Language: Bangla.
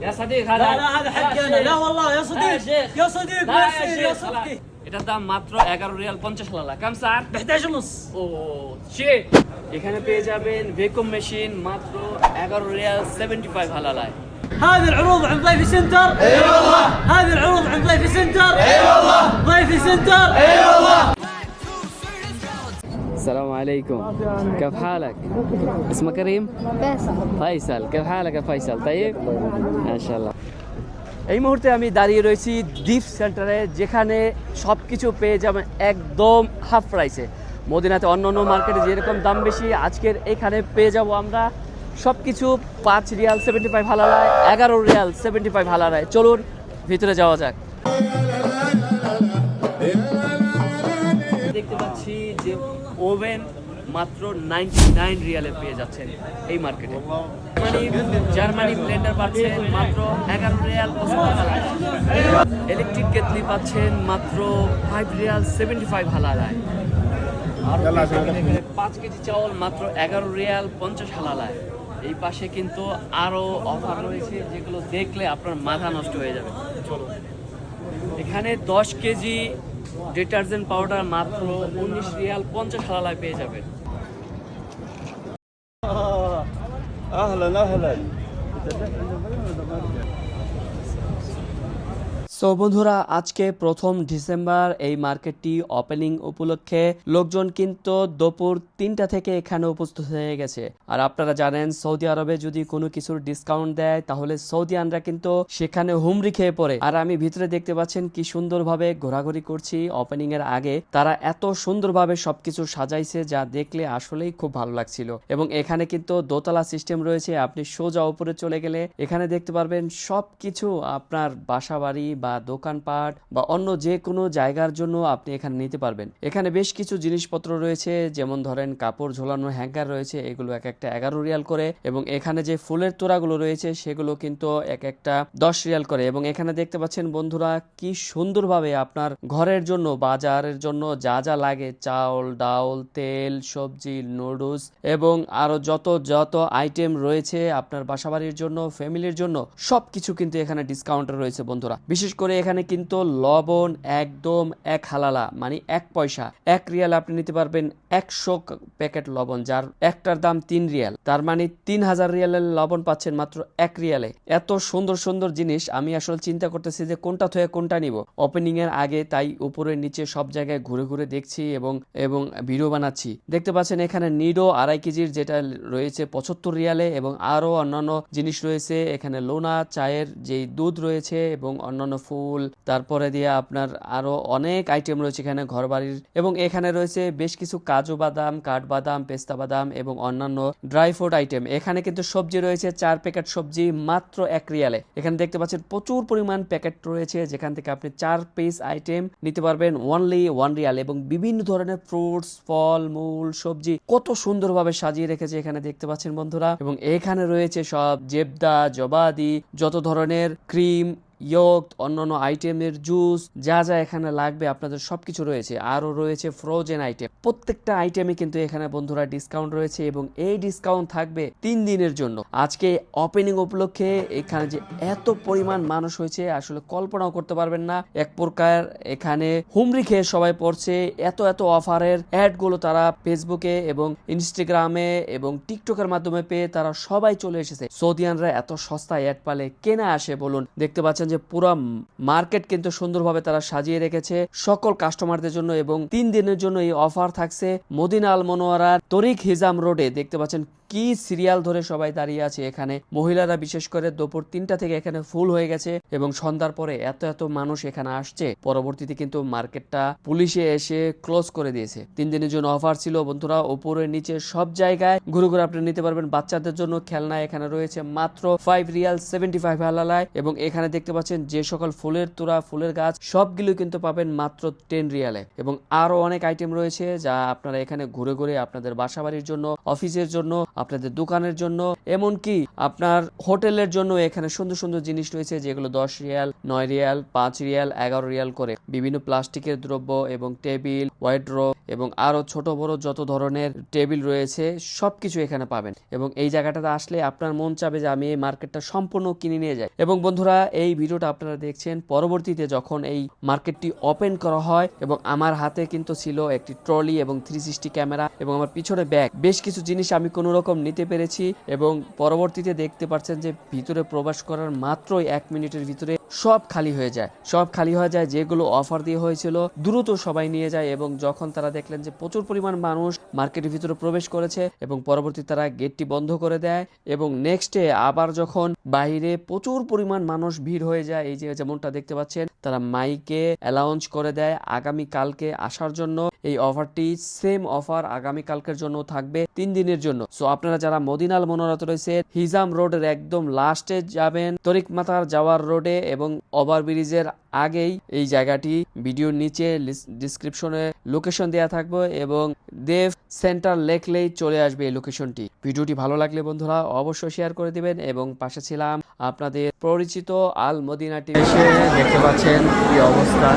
يا صديق هذا لا لا هذا حقنا لا والله يا لا يا صديق شيخ. يا صديق لا ما يا يصير يا شيخ خلاص. صديقي এটার দাম মাত্র এগারো রিয়াল পঞ্চাশ হালালা কাম স্যার ب 11 ونص ও শে এখানে পেয়ে যাবেন ভেকুম মেশিন মাত্র এগারো রিয়াল সেভেন্টি ফাইভ হালালায় هذه العروض عند ضيفي سنتر اي والله هذه العروض عند ضيفي سنتر اي والله ضيفي سنتر اي والله السلام عليكم كيف حالك؟ اسمك كريم؟ فيصل فيصل كيف حالك يا فيصل طيب؟ ما شاء الله এই মুহূর্তে আমি দাঁড়িয়ে রয়েছি ডিপ সেন্টারে যেখানে সব কিছু পেয়ে যাবেন একদম হাফ প্রাইসে মদিনাতে অন্য অন্য মার্কেটে যেরকম দাম বেশি আজকের এখানে পেয়ে যাব আমরা সব কিছু পাঁচ রিয়াল সেভেন্টি ফাইভ হালারায় এগারো রিয়াল সেভেন্টি ফাইভ হালারায় চলুন ভিতরে যাওয়া যাক দেখতে পাচ্ছি যে ওভেন মাত্র নাইনটি নাইন রিয়ালে পেয়ে যাচ্ছেন এই মার্কেটে। জার্মানি ব্লেন্ডার পাচ্ছেন মাত্র এগারো রিয়াল ইলেকট্রিক কেতলি পাচ্ছেন মাত্র ফাইভ রিয়াল সেভেন্টি ফাইভ হালালায় আর পাঁচ কেজি চাউল মাত্র এগারো রিয়াল পঞ্চাশ হালালায় এই পাশে কিন্তু আরও অফার রয়েছে যেগুলো দেখলে আপনার মাথা নষ্ট হয়ে যাবে। চলো। এখানে দশ কেজি ডিটারজেন্ট পাউডার মাত্র উনিশ রিয়াল পঞ্চাশ হালালায় পেয়ে যাবেন اهلا اهلا সো বন্ধুরা, আজকে প্রথম ডিসেম্বর, এই মার্কেটটি ওপেনিং উপলক্ষে লোকজন কিন্তু দুপুর তিনটা থেকে এখানে উপস্থিত হয়ে গেছে। আর আপনারা জানেন, সৌদি আরবে যদি কোনো কিছুর ডিসকাউন্ট দেয়, তাহলে সৌদি সৌদিয়ানরা কিন্তু সেখানে হুমড়ি খেয়ে পড়ে। আর আমি ভিতরে দেখতে পাচ্ছেন কি সুন্দরভাবে ঘোরাঘুরি করছি ওপেনিং এর আগে। তারা এত সুন্দরভাবে সবকিছু সাজাইছে, যা দেখলে আসলেই খুব ভালো লাগছিল। এবং এখানে কিন্তু দোতলা সিস্টেম রয়েছে, আপনি সোজা উপরে চলে গেলে এখানে দেখতে পারবেন সবকিছু আপনার বাসা বাড়ি বা দোকানপাট বা অন্য যে কোনো জায়গার জন্য আপনি এখানে নিতে পারবেন। এখানে বেশ কিছু জিনিসপত্র রয়েছে, যেমন ধরেন কাপড় ঝোলানো হ্যাঙ্গার রয়েছে, এগুলো এক একটা এগারো রিয়াল করে এবং এখানে যে ফুলের তোড়াগুলো রয়েছে সেগুলো কিন্তু এক একটা দশ রিয়াল করে এবং এখানে দেখতে পাচ্ছেন বন্ধুরা কি সুন্দরভাবে আপনার ঘরের জন্য, বাজারের জন্য যা যা লাগে, চাউল, ডাউল, তেল, সবজি, নুডলস এবং আরও যত যত আইটেম রয়েছে আপনার বাসাবাড়ির জন্য, ফ্যামিলির জন্য, সবকিছু কিন্তু এখানে ডিসকাউন্টে রয়েছে বন্ধুরা। বিশেষ করে এখানে কিন্তু লবণ একদম এক হালালা মানে এক পয়সা। এক রিয়াল আপনি নিতে পারবেন একশো প্যাকেট লবণ, যার একটার দাম তিন রিয়াল। তার মানে তিন হাজার রিয়ালের লবণ পাচ্ছেন মাত্র এক রিয়ালে। এত সুন্দর সুন্দর জিনিস আমি আসলে চিন্তা করতেছি যে কোনটা থেকে কোনটা নিব। ওপেনিং এর আগে তাই উপরে নিচে সব জায়গায় ঘুরে ঘুরে দেখছি এবং এবং ভিডিও বানাচ্ছি। দেখতে পাচ্ছেন এখানে নিডো আড়াই কেজির যেটা রয়েছে পঁচাত্তর রিয়ালে এবং আরও অন্যান্য জিনিস রয়েছে। এখানে লোনা, চায়ের যেই দুধ রয়েছে এবং অন্যান্য ফুল, তারপরে দিয়ে আপনার আরও অনেক আইটেম রয়েছে এখানে ঘর বাড়ির এবং এখানে রয়েছে বেশ কিছু কাজু বাদাম কাঠবাদাম পেস্তা বাদাম এবং অন্যান্য ড্রাই ফ্রুট আইটেম এখানে কিন্তু সবজি রয়েছে, চার প্যাকেট সবজি মাত্র এক রিয়ালে। এখানে দেখতে পাচ্ছেন প্রচুর পরিমাণ প্যাকেট রয়েছে, যেখান থেকে আপনি চার পিস আইটেম নিতে পারবেন ওনলি ওয়ান রিয়াল এবং বিভিন্ন ধরনের ফ্রুটস ফল, মূল, সবজি কত সুন্দরভাবে সাজিয়ে রেখেছে এখানে দেখতে পাচ্ছেন বন্ধুরা। এবং এখানে রয়েছে সব জেবদা, জবাদি, যত ধরনের ক্রিম ইয়ক অন্যান্য আইটেমের জুস, যা যা এখানে লাগবে, আপনাদের সবকিছু রয়েছে। আরও রয়েছে ফ্রোজেন আইটেম প্রত্যেকটা আইটেমে কিন্তু এখানে বন্ধুরা ডিসকাউন্ট রয়েছে এবং এই ডিসকাউন্ট থাকবে তিন দিনের জন্য। আজকে ওপেনিং উপলক্ষে এখানে যে এত পরিমাণ মানুষ হয়েছে, আসলে কল্পনাও করতে পারবেন না। এক প্রকার এখানে হুমড়ি খেয়ে সবাই পড়ছে। এত এত অফারের অ্যাডগুলো তারা ফেসবুকে এবং ইনস্টাগ্রামে এবং টিকটকের মাধ্যমে পেয়ে তারা সবাই চলে এসেছে। সৌদিয়ানরা এত সস্তায় অ্যাড পালে কেনা আসে বলুন। দেখতে পাচ্ছেন যে পুরো মার্কেট কিন্তু সুন্দরভাবে তারা সাজিয়ে রেখেছে সকল কাস্টমারদের জন্য এবং তিন দিনের জন্য এই অফার থাকছে মদিনা আল মনোয়ারার তরিক হিজাম রোডে। দেখতে পাচ্ছেন কি সিরিয়াল ধরে সবাই দাঁড়িয়ে আছে এখানে? মহিলারা বিশেষ করে দুপুর তিনটা থেকে এখানে ফুল হয়ে গেছে এবং সন্ধ্যার পরে এত এত মানুষ এখানে আসছে। পরবর্তীতে কিন্তু মার্কেটটা পুলিশে এসে ক্লোজ করে দিয়েছে। তিন দিনের জন্য অফার ছিল বন্ধুরা উপরে নিচে সব জায়গায়। ঘুরে ঘুরে আপনি নিতে পারবেন বাচ্চাদের জন্য খেলনা এখানে রয়েছে মাত্র ফাইভ রিয়াল সেভেন্টি ফাইভ হালালায় এবং এখানে দেখতে পাচ্ছেন যে সকল ফুলের তোড়া, ফুলের গাছ, সবগুলো কিন্তু পাবেন মাত্র টেন রিয়ালে এবং আরও অনেক আইটেম রয়েছে যা আপনারা এখানে ঘুরে ঘুরে আপনাদের বাসা বাড়ির জন্য অফিসের জন্য আপনাদের দোকানের জন্য, এমনকি আপনার হোটেলের জন্য এখানে সুন্দর সুন্দর জিনিস রয়েছে, যেগুলো দশ রিয়াল, নয় রিয়াল, পাঁচ রিয়াল, এগারো রিয়াল করে। বিভিন্ন প্লাস্টিকের দ্রব্য এবং টেবিল ওয়াইড্রো এবং আরও ছোট বড় যত ধরনের টেবিল রয়েছে, সবকিছু এখানে পাবেন। এবং এই জায়গাটাতে আসলে আপনার মন চাবে যে আমি এই মার্কেটটা সম্পূর্ণ কিনে নিয়ে যাই। এবং বন্ধুরা, এই ভিডিওটা আপনারা দেখছেন, পরবর্তীতে যখন এই মার্কেটটি ওপেন করা হয় এবং আমার হাতে কিন্তু ছিল একটি ট্রলি এবং থ্রি ক্যামেরা এবং আমার পিছনে ব্যাগ। বেশ কিছু জিনিস আমি কোনো রকম নিতে পেরেছি এবং পরবর্তীতে দেখতে পাচ্ছেন যে ভিতরে প্রবেশ করার মাত্রই এক মিনিটের ভিতরে সব খালি হয়ে যায়। সব খালি হয়ে যায়, যেগুলো অফার দিয়ে হয়েছিল, দ্রুত সবাই নিয়ে যায় এবং যখন তারা দেখলেন যে প্রচুর পরিমাণ মানুষ মার্কেটের ভিতরে প্রবেশ করেছে এবং পরবর্তী তারা গেটটি বন্ধ করে দেয় এবং নেক্সট আবার যখন বাইরে প্রচুর পরিমাণ মানুষ ভিড় হয়ে যায়, এই যে যেমনটা দেখতে পাচ্ছেন, তারা মাইকে অ্যালাউন্স করে দেয়, আগামী কালকে আসার জন্য। এই অফারটি সেম অফার আগামী কালকের জন্য থাকবে তিন দিনের জন্য। সো আপনারা যারা মদিনাল মনোরত রয়েছে হিজাম রোডের একদম লাস্টে যাবেন, তরিক মাতার যাওয়ার রোডে এবং ওভার ব্রিজের আগেই এই জায়গাটি ভিডিওর নিচে ডিসক্রিপশনে লোকেশন দেওয়া থাকবে এবং দেব সেন্টার লেখলেই চলে আসবে এই লোকেশনটি ভিডিওটি ভালো লাগলে বন্ধুরা অবশ্যই শেয়ার করে দিবেন এবং পাশে ছিলাম আপনাদের পরিচিত আল মদিনা টিভি দেখতে পাচ্ছেন কি অবস্থা।